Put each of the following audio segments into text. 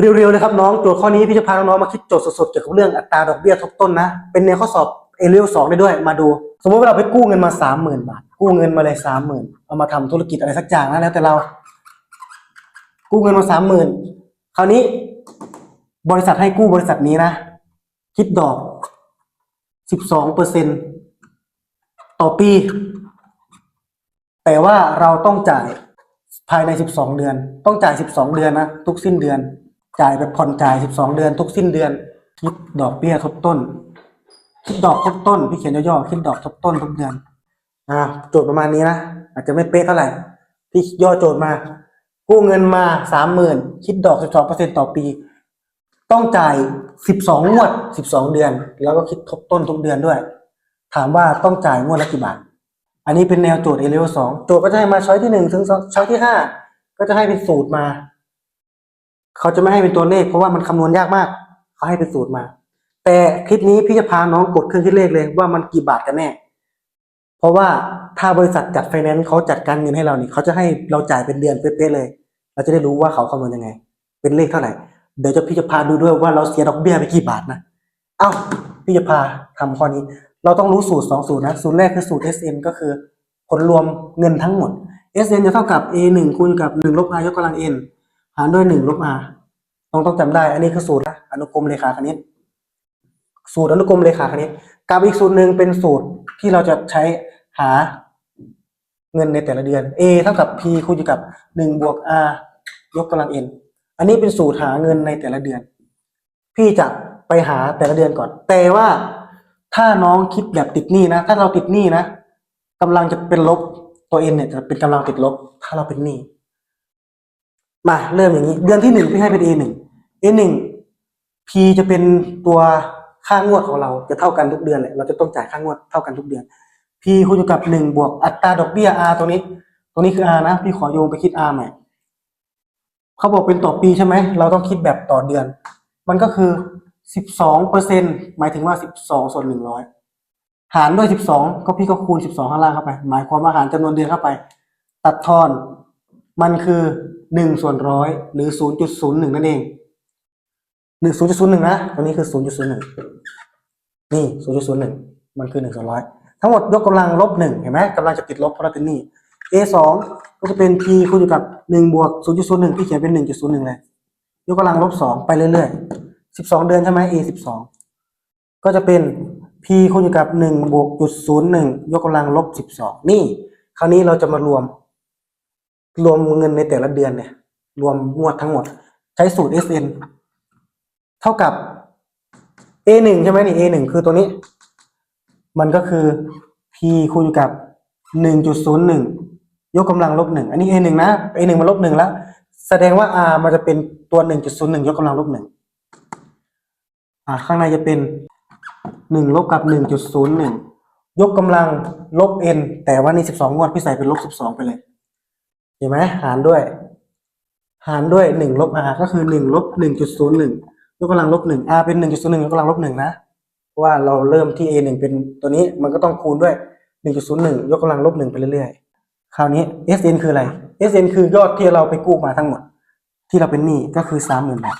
เร็วๆเลยครับน้องโจทย์ข้อนี้พี่จะพาน้องๆมาคิดโจทย์สดๆเกี่ยวกับเรื่องอัตราดอกเบี้ยทบต้นนะ เป็นแนวข้อสอบเอเลวสองได้ด้วยมาดู สมมติว่าเราไปกู้เงินมาสามหมื่นบาท กู้เงินมาเลยสามหมื่นเอามาทำธุรกิจอะไรสักอย่างนะแล้วแต่เรา กู้เงินมาสามหมื่นคราวนี้ บริษัทให้กู้บริษัทนี้นะ คิดดอกสิบสองเปอร์เซ็นต่อปี แต่ว่าเราต้องจ่ายภายใน12เดือน ต้องจ่าย12เดือนนะทุกสิ้นเดือน จ่ายแบบผ่อนจ่าย12เดือน ทุกสิ้นเดือนคิดดอกเบี้ยทบต้น คิดดอกทบต้น พี่เขียนย่อๆคิดดอกทบต้นทุกเดือน อ่า โจทย์ประมาณนี้นะอาจจะไม่เป๊ะเท่าไหร่พี่ย่อโจทย์มา กู้เงินมา30,000คิดดอก12%ต่อปี ต้องจ่าย12งวด12เดือน แล้วก็คิดทบต้นทุกเดือนด้วย ถามว่าต้องจ่ายงวดละกี่บาทอันนี้เป็นแนวโจทย์ A level สองโจทย์ก็จะให้มาช้อยที่หนึ่งถึงช้อยที่ห้าก็จะให้เป็นสูตรมา เขาจะไม่ให้เป็นตัวเลข เพราะว่ามันคำนวณยากมาก เขาให้เป็นสูตรมา แต่คลิปนี้พี่จะพาน้องกดเครื่องคิดเลขเลยว่ามันกี่บาทกันแน่ เพราะว่าถ้าบริษัทจัดไฟแนนซ์เขาจัดการเงินให้เรานี่เขาจะให้เราจ่ายเป็นเดือนเป๊ะๆเลย เราจะได้รู้ว่าเขาคำนวณยังไง เป็นเลขเท่าไหร่ เดี๋ยวจะพี่จะพาดูด้วยว่าเราเสียดอกเบี้ยไปกี่บาทนะ เอ้าพี่จะพาทำข้อนี้ เราต้องรู้สูตรสองสูตรนะ สูตรแรกคือสูตร SN ก็คือผลรวมเงินทั้งหมด SN จะเท่ากับ A หนึ่งคูณกับหนึ่งลบ R ยกกำลัง n หารด้วยหนึ่งลบ R ต้องต้องจำได้ อันนี้คือสูตรนะอนุกรมเลขาคณิต สูตรอนุกรมเลขาคณิต กับอีกสูตรหนึ่งเป็นสูตรที่เราจะใช้หาเงินในแต่ละเดือน A เท่ากับ P คูณอยู่กับหนึ่งบวก R ยกกำลัง n อันนี้เป็นสูตรหาเงินในแต่ละเดือน พี่จะไปหาแต่ละเดือนก่อน แต่ว่าถ้าน้องคิดแบบติดหนี้นะ ถ้าเราติดหนี้นะกำลังจะเป็นลบตัวเองเนี่ยจะเป็นกำลังติดลบ ถ้าเราเป็นหนี้ มาเริ่มอย่างนี้ เดือนที่หนึ่งพี่ให้เป็น A หนึ่ง A หนึ่ง P จะเป็นตัวค่างวดของเราจะเท่ากันทุกเดือนเลยเราจะต้องจ่ายค่างวดเท่ากันทุกเดือน P คูณอยู่กับหนึ่งบวกอัตราดอกเบี้ย R ตรงนี้ตรงนี้คือ R นะ พี่ขอโยงไปคิด R ใหม่เขาบอกเป็นต่อปีใช่ไหม เราต้องคิดแบบต่อเดือน มันก็คือสิบสองเปอร์เซ็นหมายถึงว่าสิบสองส่วนหนึ่งร้อยหารด้วยสิบสองก็พี่ก็คูณสิบสองข้างล่างเข้าไป หมายความว่าหารจำนวนเดือนเข้าไป ตัดทอน มันคือ หนึ่งส่วนร้อยหรือศูนย์จุดศูนย์หนึ่งนั่นเองหนึ่งศูนย์จุดศูนย์หนึ่งนะตัวนี้คือศูนย์จุดศูนย์หนึ่งนี่ศูนย์จุดศูนย์หนึ่งมันคือหนึ่งส่วนร้อยทั้งหมดยกกำลังลบหนึ่งเห็นไหมกำลังจะติดลบเพราะเราเป็นหนี้ a สองก็จะเป็น p คูณอยู่กับหนึ่งบวกศูนย์จุดศูนย์หนึ่งพี่เขียนเป็นหนึ่งจุดศูนย์หนึ่งเลย ยกกำลังลบสองไปเรื่อยๆสิบสองเดือนใช่ไหม a สิบสองก็จะเป็น p คูณอยู่กับหนึ่งบวกจุดศูนย์หนึ่งยกกำลังลบสิบสองนี่ คราวนี้เราจะมารวม รวมเงินในแต่ละเดือนเนี่ย รวมงวดทั้งหมด ใช้สูตร SN เท่ากับ A หนึ่งใช่ไหมนี่ A หนึ่งคือตัวนี้ มันก็คือ P คูณกับหนึ่งจุดศูนย์หนึ่งยกกำลังลบหนึ่งอันนี้ A หนึ่งนะ A หนึ่งมันลบหนึ่งแล้ว แสดงว่า R มันจะเป็นตัวหนึ่งจุดศูนย์หนึ่งยกกำลังลบหนึ่งอ่า ข้างในจะเป็นหนึ่งลบกับหนึ่งจุดศูนย์หนึ่งยกกำลังลบ n แต่ว่านี่สิบสองวดพี่ใส่เป็นลบสิบสองไปเลย ห็นไหมหารด้วย หารด้วยหนึ่งลบ r ก็คือหนึ่งลบหนึ่งจุดศูนย์หนึ่งยกกำลังลบหนึ่ง r เป็นหนึ่งจุดศูนย์หนึ่งยกกำลังลบหนึ่งนะเพราะว่าเราเริ่มที่ a หนึ่งเป็นตัวนี้มันก็ต้องคูณด้วยหนึ่งจุดศูนย์หนึ่งยกกำลังลบหนึ่งไปเรื่อยๆ คราวนี้ sn คืออะไร sn คือยอดที่เราไปกู้มาทั้งหมด ที่เราเป็นหนี้ก็คือสามหมื่นบาท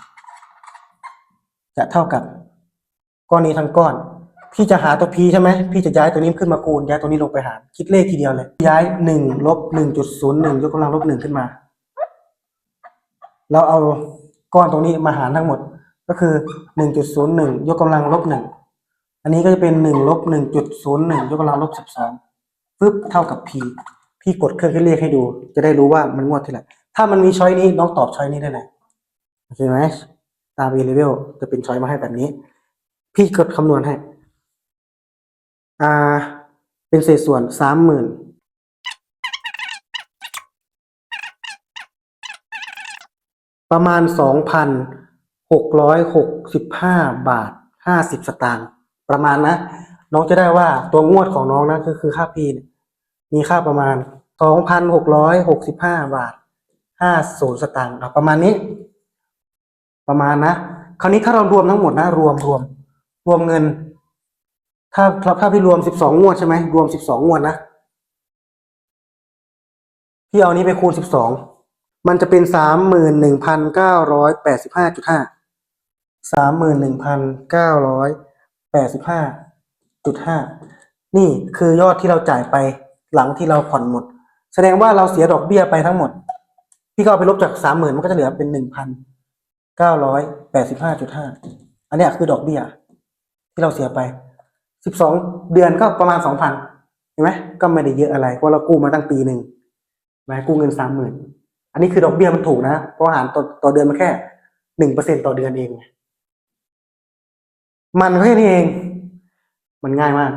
จะเท่ากับก้อนนี้ทั้งก้อน พี่จะหาตัว p ใช่ไหมพี่จะย้ายตัวนี้ขึ้นมาคูณย้ายตัวนี้ลงไปหารคิดเลขทีเดียวเลย ย้ายหนึ่งลบหนึ่งจุดศูนย์หนึ่งยกกำลังลบหนึ่งขึ้นมาเราเอาก้อนตรงนี้มาหารทั้งหมด ก็คือหนึ่งจุดศูนย์หนึ่งยกกำลังลบหนึ่งอันนี้ก็จะเป็นหนึ่งลบหนึ่งจุดศูนย์หนึ่งยกกำลังลบสิบสองปึ๊บเท่ากับ p พี่กดเครื่องคิดเลขให้ดู จะได้รู้ว่ามันงวดเท่าไหร่ถ้ามันมีช้อยนี้น้องตอบช้อยนี้ได้เลยโอเคไหมตาม A level จะเป็นช้อยมาให้แบบนี้ พี่กดคำนวณให้ อ่า เป็นเศษส่วนสามหมื่นประมาณสองพันหกร้อยหกสิบห้าบาทห้าสิบสตางค์ประมาณนะ น้องจะได้ว่าตัวงวดของน้องนะก็คือค่าพีนี่ยมีค่าประมาณสองพันหกร้อยหกสิบห้าบาทห้าศูนย์สตางค์ประมาณนี้ ประมาณนะ คราวนี้ถ้าเรารวมทั้งหมดนะรวมรวม รวมเงิน ถ้าถ้าถ้าพี่รวมสิบสองงวดใช่ไหมรวมสิบสองงวดนะพี่เอานี้ไปคูณสิบสองมันจะเป็นสามหมื่นหนึ่งพันเก้าร้อยแปดสิบห้าจุดห้าสามหมื่นหนึ่งพันเก้าร้อยแปดสิบห้าจุดห้านี่คือยอดที่เราจ่ายไปหลังที่เราผ่อนหมด แสดงว่าเราเสียดอกเบี้ยไปทั้งหมด พี่ก็เอาไปลบจากสามหมื่นมันก็จะเหลือเป็นหนึ่งพันเก้าร้อยแปดสิบห้าจุดห้าอันนี้คือดอกเบี้ย ที่เราเสียไป สิบสองเดือนก็ประมาณสองพันเห็นไหมก็ไม่ได้เยอะอะไรเพราะเรากู้มาตั้งปีหนึ่งมากู้เงินสามหมื่นอันนี้คือดอกเบี้ยมันถูกนะเพราะหารต่อต่อเดือนมาแค่หนึ่งเปอร์เซ็นต่อเดือนเอง มันแค่นี้เอง มันง่ายมาก